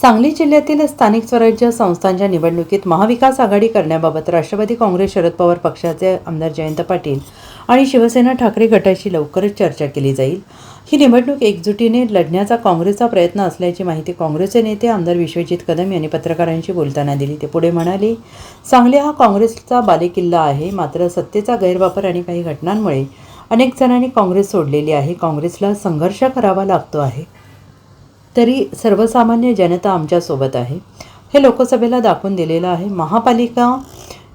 सांगली जिल्ह्यातील स्थानिक स्वराज्य संस्थांच्या निवडणुकीत महाविकास आघाडी करण्याबाबत राष्ट्रवादी काँग्रेस शरद पवार पक्षाचे आमदार जयंत पाटील आणि शिवसेना ठाकरे गटाशी लवकरच चर्चा केली जाईल. ही निवडणूक एकजुटीने लढण्याचा काँग्रेसचा प्रयत्न असल्याची माहिती काँग्रेसचे नेते आमदार विश्वजित कदम यांनी पत्रकारांशी बोलताना दिली. ते पुढे म्हणाले सांगली हा काँग्रेसचा बालेकिल्ला आहे. मात्र सत्तेचा गैरवापर आणि काही घटनांमुळे अनेक जणांनी काँग्रेस सोडलेली आहे. काँग्रेसला संघर्ष करावा लागतो आहे. तरी सर्वसामान्य जनता आमच्यासोबत आहे. हे लोकसभेला दाखवून दिलेलं आहे. महापालिका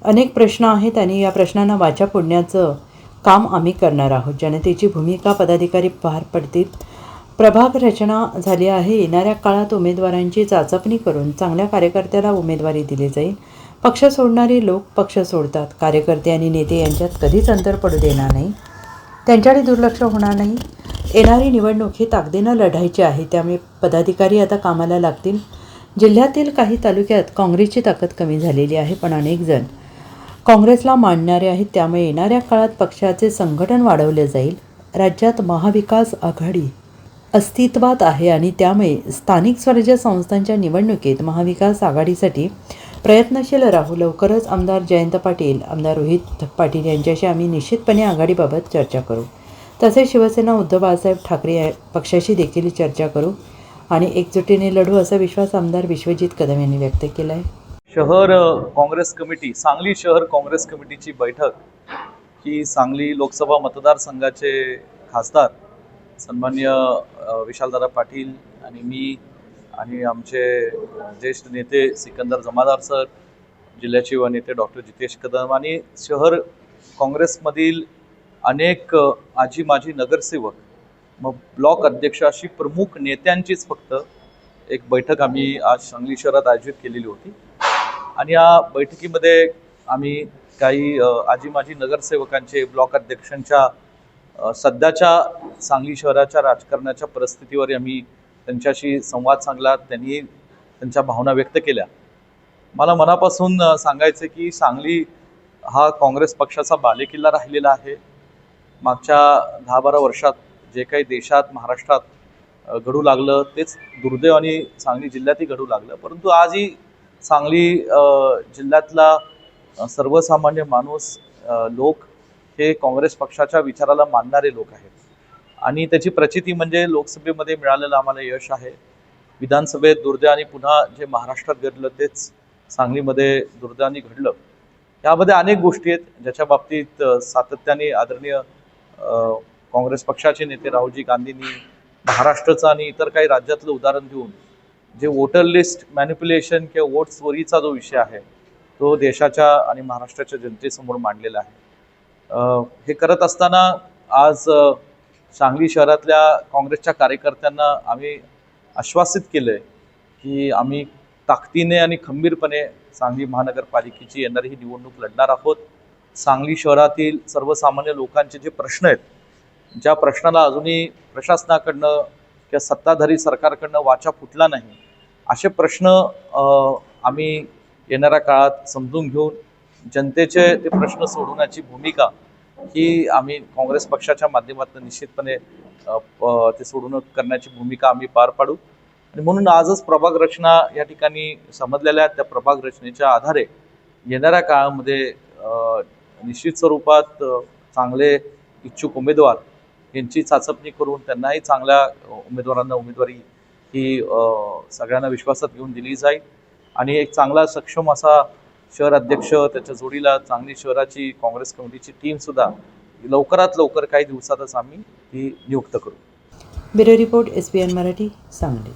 अनेक प्रश्न आहेत आणि या प्रश्नांना वाचा फोडण्याचं काम आम्ही करणार आहोत. जनतेची भूमिका पदाधिकारी पार पडतील. प्रभाग रचना झाली आहे. येणाऱ्या काळात उमेदवारांची चाचपणी करून चांगल्या कार्यकर्त्याला उमेदवारी दिली जाईल. पक्ष सोडणारे लोक पक्ष सोडतात. कार्यकर्ते आणि नेते यांच्यात कधीच अंतर पडू देणार नाही. त्यांच्याकडे दुर्लक्ष होणार नाही. येणारी निवडणूक ही ताकदीनं लढायची आहे त्यामुळे पदाधिकारी आता कामाला लागतील. जिल्ह्यातील काही तालुक्यात काँग्रेसची ताकद कमी झालेली आहे पण अनेक जण काँग्रेसला मांडणारे आहेत. त्यामुळे येणाऱ्या काळात पक्षाचे संघटन वाढवले जाईल. राज्यात महाविकास आघाडी अस्तित्वात आहे आणि त्यामुळे स्थानिक स्वराज्य संस्थांच्या निवडणुकीत महाविकास आघाडीसाठी प्रयत्नशील राहू लवकरच आमदार जयंत पाटील आमदार रोहित पाटील यांच्याशी आम्ही निश्चितपणे आघाडीबाबत चर्चा करू. तसेच शिवसेना उद्धव बाळासाहेब ठाकरे पक्षाशी देखील चर्चा करू आणि एकजुटीने लढू असा विश्वास आमदार विश्वजित कदम यांनी व्यक्त केला आहे शहर काँग्रेस कमिटी सांगली शहर काँग्रेस कमिटीची बैठक ही सांगली लोकसभा मतदारसंघाचे खासदार सन्मान्य विशालदादा पाटील आणि मी आणि आमचे ज्येष्ठ नेते सिकंदर जमादार सर जिल्ह्याचे व नेते डॉक्टर जितेश कदम आणि शहर काँग्रेसमधील अनेक आजी माजी नगरसेवक मग ब्लॉक अध्यक्ष अशी प्रमुख नेत्यांचीच फक्त एक बैठक आम्ही आज सांगली शहरात आयोजित केलेली होती. आणि या बैठकीमध्ये आम्ही काही आजी माजी नगरसेवकांचे ब्लॉक अध्यक्षांच्या सध्याच्या सांगली शहराच्या राजकारणाच्या परिस्थितीवर आम्ही त्यांच्याशी संवाद सांगला त्यांनी त्यांच्या भावना व्यक्त केल्या. मला मनापासून सांगायचं की सांगली हा काँग्रेस पक्षाचा बालेकिल्ला राहिलेला आहे. मागच्या दहा बारा वर्षात जे काही देशात महाराष्ट्रात घडू लागलं तेच दुर्दैवाने सांगली जिल्ह्यातही घडू लागलं. परंतु आजही सांगली जिल्ह्यातला सर्वसामान्य माणूस लोक हे काँग्रेस पक्षाच्या विचाराला मानणारे लोक आहेत. आणि त्याची प्रचिती म्हणजे लोकसभेमध्ये मिळालेलं आम्हाला यश आहे. विधानसभेत दुर्दैवाने पुन्हा जे महाराष्ट्रात घडलं तेच सांगलीमध्ये दुर्दैवाने घडलं. यामध्ये अनेक गोष्टी आहेत ज्याच्या बाबतीत सातत्याने आदरणीय काँग्रेस पक्षाचे नेते राहुलजी गांधींनी महाराष्ट्राचं आणि इतर काही राज्यातलं उदाहरण देऊन जे वोटर लिस्ट मॅन्युप्युलेशन किंवा वोट चोरीचा जो विषय आहे तो देशाच्या आणि महाराष्ट्राच्या जनतेसमोर मांडलेला आहे. हे करत असताना आज सांगली शहरातल्या काँग्रेसच्या कार्यकर्त्यांना आम्ही आश्वासित केलं आहे की आम्ही ताकदीने आणि खंबीरपणे सांगली महानगरपालिकेची येणारी ही निवडणूक लढणार आहोत. सांगली शहरातील सर्वसामान्य लोकांचे जे प्रश्न आहेत ज्या प्रश्नाला अजूनही प्रशासनाकडनं किंवा सत्ताधारी सरकारकडनं वाचा फुटला नाही असे प्रश्न आम्ही येणाऱ्या काळात समजून घेऊन जनतेचे ते प्रश्न सोडवण्याची भूमिका ही आम्ही काँग्रेस पक्षाच्या माध्यमातून निश्चितपणे प- ते सोडून करण्याची भूमिका आम्ही पार पाडू. आणि म्हणून आजच प्रभाग रचना या ठिकाणी समजलेल्या त्या प्रभाग रचनेच्या आधारे येणाऱ्या काळामध्ये निश्चित स्वरूपात चांगले इच्छुक उमेदवार यांची चाचपणी करून त्यांनाही चांगल्या उमेदवारांना उमेदवारी ही सगळ्यांना विश्वासात घेऊन दिली जाईल. आणि एक चांगला सक्षम असा शहर अध्यक्ष त्याच्या जोडीला चांगली शहराची काँग्रेस कमिटीची टीम सुद्धा लवकरात लवकर काही दिवसातच आम्ही ही नियुक्त करू. Bureau report S P N Marathi Sangli.